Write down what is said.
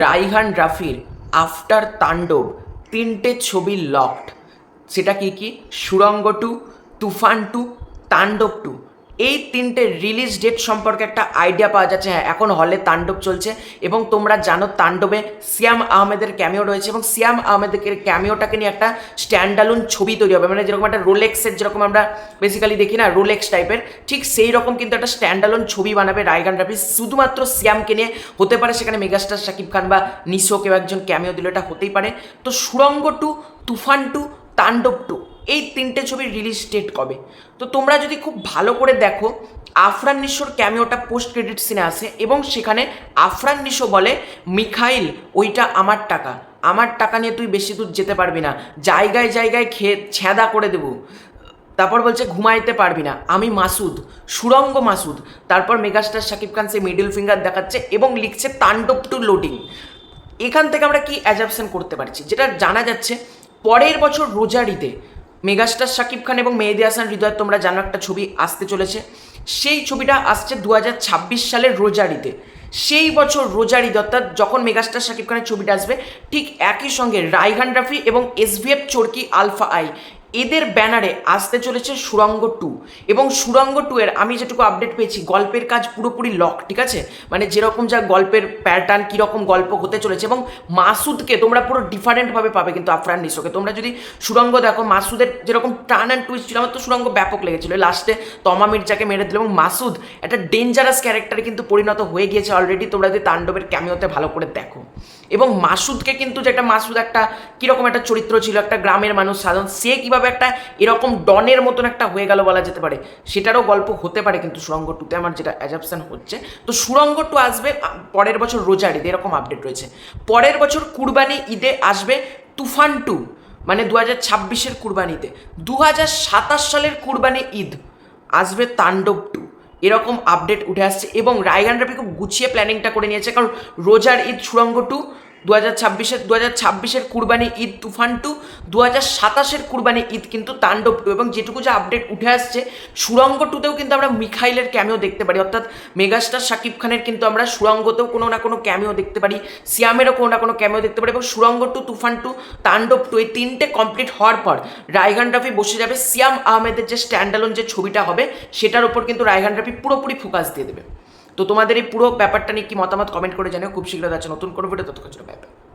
রাইহান রাফির আফটার তাণ্ডব তিনটে ছবি লকড সেটা কি কি? Surongo two Toofan two Tandob two এই তিনটে রিলিজ ডেট সম্পর্কে একটা আইডিয়া পাওয়া যাচ্ছে। হ্যাঁ এখন হলে তাণ্ডব চলছে এবং তোমরা জানো তাণ্ডবে সিয়াম আহমেদের ক্যামিও রয়েছে এবং সিয়াম আহমেদের ক্যামিওটাকে নিয়ে একটা স্ট্যান্ডালুন ছবি তৈরি হবে। মানে যেরকম একটা রোলেক্সের যেরকম আমরা বেসিক্যালি দেখি না রোলেক্স টাইপের ঠিক সেই রকম কিন্তু একটা স্ট্যান্ডালুন ছবি বানাবে রায়গান রাফি শুধুমাত্র সিয়ামকে নিয়ে হতে পারে সেখানে মেগাস্টার শাকিব খান বা নিশো কেউ একজন ক্যামিও দিল, এটা হতেই পারে। তো Surongo two, Toofan two, Tandob two. এই তিনটে ছবির রিলিজ ডেট কবে? তো তোমরা যদি খুব ভালো করে দেখো, আফরান নিশোর ক্যামিওটা পোস্ট ক্রেডিট সিনে আসে এবং সেখানে আফরান নিশো বলে, মিখাইল, ওইটা আমার টাকা। আমার টাকা নিয়ে তুই বেশি দূর যেতে পারবি না। জায়গায় জায়গায় খেয়ে ছেঁদা করে দেবো। তারপর বলছে, ঘুমাইতে পারবি না। আমি মাসুদ, সুরঙ্গ মাসুদ। তারপর মেগাস্টার শাকিব খান সে মিডল ফিঙ্গার দেখাচ্ছে এবং লিখছে, তাণ্ডব টু লোডিং এখান থেকে আমরা কি অ্যাজাপশন করতে পারছি? যেটা জানা যাচ্ছে, পরের বছর রোজারিতে মেগাস্টার শাকিব খান এবং মেহেদি হাসান হৃদয়, তোমরা জানো একটা ছবি আসতে চলেছে। সেই ছবিটা আসছে দু হাজার ছাব্বিশ সালের রোজারিতে। সেই বছর রোজারিদ অর্থাৎ যখন মেগাস্টার শাকিব খানের ছবিটা আসবে, ঠিক একই সঙ্গে রাইহান রাফি এবং এসভিএফ চোরকি আলফা আই। এদের ব্যানারে আসতে চলেছে সুরঙ্গ টু এবং সুরঙ্গ টু এর আমি যেটুকু আপডেট পেয়েছি, গল্পের কাজ পুরোপুরি লক ঠিক আছে? মানে যেরকম যা গল্পের প্যাটার্ন কীরকম গল্প হতে চলেছে এবং মাসুদকে তোমরা পুরো ডিফারেন্টভাবে পাবে কিন্তু আফরান নিশোকে তোমরা যদি সুরঙ্গ দেখো, মাসুদের যেরকম টার্ন অ্যান্ড টুইস্ট ছিল, আমার তো সুরঙ্গ ব্যাপক লেগেছিল। লাস্টে তমা মির্জাকে মেরে দিল এবং মাসুদ একটা ডেঞ্জারাস ক্যারেক্টারে কিন্তু পরিণত হয়ে গিয়েছে অলরেডি তোমরা যদি তাণ্ডবের ক্যামিওতে ভালো করে দেখো। এবং মাসুদকে কিন্তু যেটা মাসুদ একটা কীরকম একটা চরিত্র ছিল, একটা গ্রামের মানুষ, সাধারণ, সে কীভাবে একটা এরকম ডনের মতন একটা হয়ে গেল বলা যেতে পারে, সেটারও গল্প হতে পারে কিন্তু সুরঙ্গ টুতে আমার যেটা অ্যাজাপশন হচ্ছে। তো সুরঙ্গ টু আসবে পরের বছর রোজার ঈদে, এরকম আপডেট রয়েছে। পরের বছর কুরবানি ঈদে আসবে তুফান টু মানে দু হাজার ছাব্বিশের কুরবানিতে দু হাজার সাতাশ সালের কুরবানি ঈদ আসবে তাণ্ডব টু। এরকম আপডেট উঠে আসছে এবং রায়গান রাফি খুব গুছিয়ে প্ল্যানিংটা করে নিয়েছে, কারণ রোজার ঈদ সুরঙ্গ টু দু হাজার ছাব্বিশের দু হাজার ছাব্বিশের কুরবানি ঈদ তুফান টু দু হাজার সাতাশের কুরবানি ঈদ কিন্তু তাণ্ডব টু এবং যেটুকু যে আপডেট উঠে আসছে সুরঙ্গ টুতেও কিন্তু আমরা মিখাইলের ক্যামিও দেখতে পারি। অর্থাৎ মেগাস্টার শাকিব খানের কিন্তু আমরা সুরঙ্গতেও কোনো না কোনো ক্যামিও দেখতে পারি, সিয়ামেরও কোনো না কোনো ক্যামিও দেখতে পারি এবং Surongo two, Toofan two, Tandob two এই তিনটে কমপ্লিট হওয়ার পর রায়গান রাফি বসে যাবে। সিয়াম আহমেদের যে স্ট্যান্ডালন যে ছবিটা হবে, সেটার উপর কিন্তু রায়গান রাফি পুরোপুরি ফোকাস দিয়ে দেবে। তো তোমাদের এই পুরো ব্যাপারটা নিয়ে কি মতামত কমেন্ট করে জানিও, খুব শীঘ্র আছে নতুন কোনো ভিডিও ততক্ষণ ব্যাপার